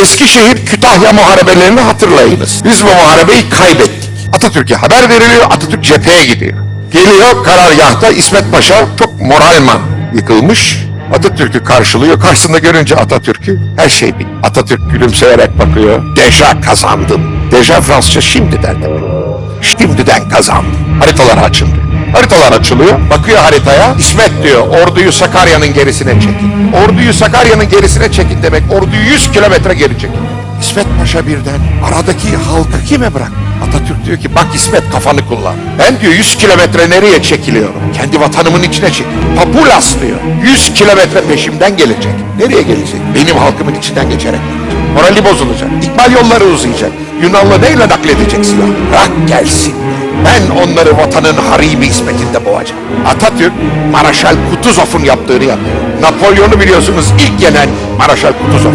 Eskişehir Kütahya muharebelerini hatırlayınız. Biz bu muharebeyi kaybettik. Atatürk'e haber veriliyor, Atatürk cepheye gidiyor. Geliyor karargahta İsmet Paşa çok moralman yıkılmış. Atatürk'ü karşılıyor. Karşısında görünce Atatürk'ü her şey bitti. Atatürk gülümseyerek bakıyor. Deja kazandım. Deja Fransızca şimdiden demek. Şimdiden kazandım. Haritalar açıldı. Haritalar açılıyor. Bakıyor haritaya. İsmet diyor orduyu Sakarya'nın gerisine çekin. Orduyu Sakarya'nın gerisine çekin demek. Orduyu 100 kilometre geri çekin. İsmet Paşa birden aradaki halkı kime bırak? Atatürk diyor ki bak İsmet kafanı kullan. Ben diyor 100 kilometre nereye çekiliyorum? Kendi vatanımın içine çek. Papulas diyor. 100 kilometre peşimden gelecek. Nereye gelecek? Benim halkımın içinden geçerek. Morali bozulacak. İkbal yolları uzayacak. Yunanlı neyle nakledecek silah? Bırak gelsin. Ben onları vatanın haribi hizmetinde boğacağım. Atatürk, Maraşal Kutuzov'un yaptığını yapıyor. Napolyon'u biliyorsunuz ilk yenen Maraşal Kutuzov.